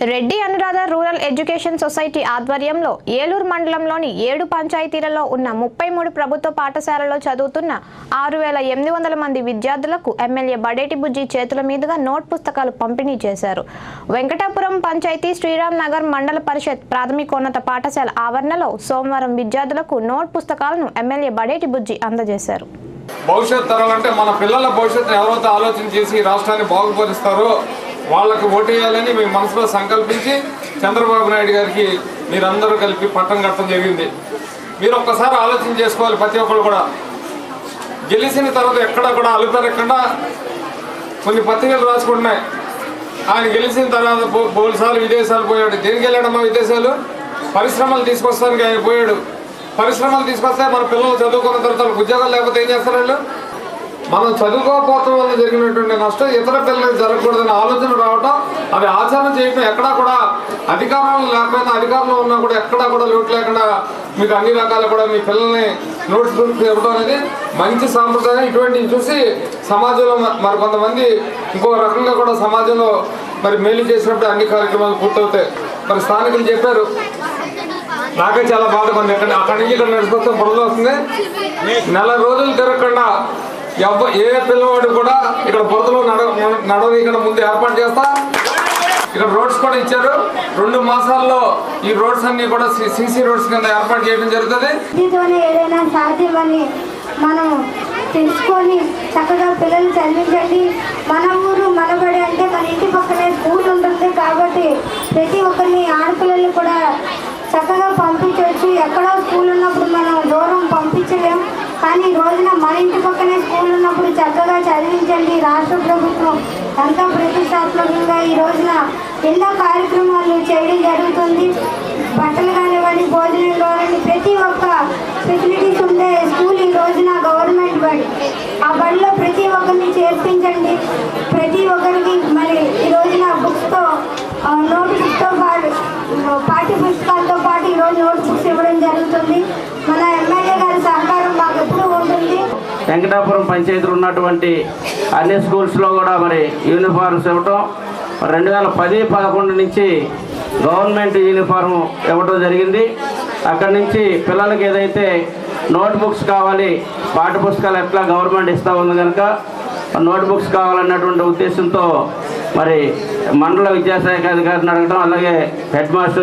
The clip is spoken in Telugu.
Reddy Anuradha rural education society ఆధ్వర్యంలో ఏలూరు మండలంలోని ఏడు పంచాయతీలలో ఉన్న ముప్పై మూడు ప్రభుత్వ పాఠశాలలో చదువుతున్న ఆరు వేల ఎనిమిది వందల మంది విద్యార్థులకు ఎమ్మెల్యే బడేటి బుజ్జి చేతుల మీదుగా నోట్ పుస్తకాలు పంపిణీ చేశారు. వెంకటాపురం పంచాయతీ శ్రీరామ్ నగర్ మండల పరిషత్ ప్రాథమికోన్నత పాఠశాల ఆవరణలో సోమవారం విద్యార్థులకు నోట్ పుస్తకాలను ఎమ్మెల్యే బడేటి బుజ్జి అందజేశారు. భవిష్యత్ తరాలంటే మన పిల్లల భవిష్యత్తును ఎవరైతే ఆలోచన చేసి రాష్ట్రాన్ని బాగుపరుస్తారో వాళ్ళకు ఓటేయాలని మేము మనసులో సంకల్పించి చంద్రబాబు నాయుడు గారికి మీరందరూ కలిపి పట్టం కట్టడం జరిగింది. మీరు ఒక్కసారి ఆలోచన చేసుకోవాలి ప్రతి ఒక్కరు కూడా. గెలిచిన తర్వాత ఎక్కడ కూడా అలుపెరగకుండా కొన్ని పత్రికలు రాసుకుంటున్నాయి. ఆయన గెలిచిన తర్వాత బోల్సాలు విదేశాలు పోయాడు. దేనికి వెళ్ళాడమ్మా విదేశాలు? పరిశ్రమలు తీసుకొస్తానికి ఆయన పోయాడు. పరిశ్రమలు తీసుకొస్తే మన పిల్లలు చదువుకున్న తర్వాత ఉద్యోగాలు లేకపోతే ఏం చేస్తారు వాళ్ళు? మనం చదువుకోకపోవటం వల్ల జరిగినటువంటి నష్టం ఇతర పిల్లలకు జరగకూడదనే ఆలోచన రావటం అవి ఆచరణ చేయటం ఎక్కడా కూడా అధికారంలో లేకపోయినా అధికారంలో ఉన్నా కూడా ఎక్కడా కూడా లోటు లేకుండా మీకు అన్ని రకాలు కూడా మీ పిల్లల్ని నోట్స్ ఇవ్వడం అనేది మంచి సాంప్రదాయం. ఇటువంటివి చూసి సమాజంలో మరి కొంతమంది ఇంకో రకంగా కూడా సమాజంలో మరి మేలు చేసినప్పుడు అన్ని కార్యక్రమాలు పూర్తవుతాయి. మరి స్థానికులు చెప్పారు నాకే చాలా బాధపడింది ఎక్కడ అక్కడి నుంచి ఇక్కడ నడిచిపోతే బురద వస్తుంది. నెల రోజులు తిరగకుండా ఎవ్వ ఏ పిల్లవాడు కూడా ఇక్కడ బురదలో నడవ నడవ ఇక్కడ ముందు ఏర్పాటు చేస్తా. ఇక్కడ రోడ్స్ కూడా ఇచ్చారు. రెండు మాసాల్లో ఈ రోడ్స్ అన్ని కూడా సీసీ రోడ్స్ కింద ఏర్పాటు చేయడం జరుగుతుంది. ఏదైనా సాధ్యమని మనం తెలుసుకొని చక్కగా పిల్లలు చదివించండి. మన ఊరు మనబడి అంటే మన ఇంటి పక్కనే స్కూల్ ఉంటుంది కాబట్టి ప్రతి ఒక్కరిని ఆడపిల్లల్ని కూడా చక్కగా పంపించవచ్చు. ఎక్కడో స్కూల్ ఉన్నప్పుడు మనం దూరం పంపించలేం కానీ ఈ రోజున మన ఇంటి పక్కనే స్కూల్ ఉన్నప్పుడు చక్కగా చదివించండి. రాష్ట్ర ప్రభుత్వం ఎంతో ప్రతిష్టాత్మకంగా ఈ రోజున ఎన్నో కార్యక్రమాలు చేయడం జరుగుతుంది. బట్టలు కానివ్వండి భోజనం కానివ్వండి ప్రతి ఒక్క ఫెసిలిటీస్ ఉండే స్కూల్ ఈ రోజున గవర్నమెంట్ బడి. ఆ బడిలో ప్రతి ఒక్కరిని చేర్పించండి. ప్రతి ఒక్కరికి మరి ఈ రోజున బుక్స్తో నోట్ బుక్స్తో పాటు పాఠ్య పుస్తకాలతో పాటు ఈరోజు నోట్ బుక్స్ ఇవ్వడం జరుగుతుంది మన ఎమ్మెల్యే గారి సహకారం మాకు ఎప్పుడూ ఉంటుంది వెంకటాపురం పంచాయతీలో ఉన్నటువంటి అన్ని స్కూల్స్లో కూడా మరి యూనిఫార్మ్స్ ఇవ్వటం. రెండు వేల పది పదకొండు నుంచి గవర్నమెంట్ యూనిఫామ్ ఇవ్వటం జరిగింది. అక్కడి నుంచి పిల్లలకి ఏదైతే నోట్ బుక్స్ కావాలి పాఠ్య పుస్తకాలు ఎట్లా గవర్నమెంట్ ఇస్తూ ఉంది కనుక నోట్ బుక్స్ కావాలన్నటువంటి ఉద్దేశంతో మరి మండల విద్యాశాఖ అధికారిని అడగడం అలాగే హెడ్ మాస్టర్